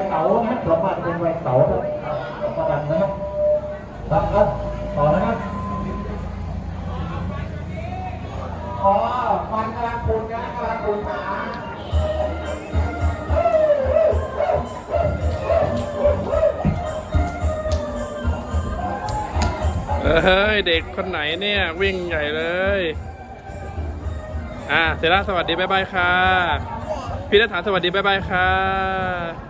วัยเสานะสองมาทเป็นวัยเสาครับประดันนะครับครับครับต่อนะครับอ๋อฟันกำลังคุณนะกำลังคุณหาเฮ้ย เด็กคนไหนเนี่ย วิ่งใหญ่เลย อ่าเซร่าสวัสดี บ๊ายบายค่ะ พี่นัฐานสวัสดี บ๊ายบายค่ะ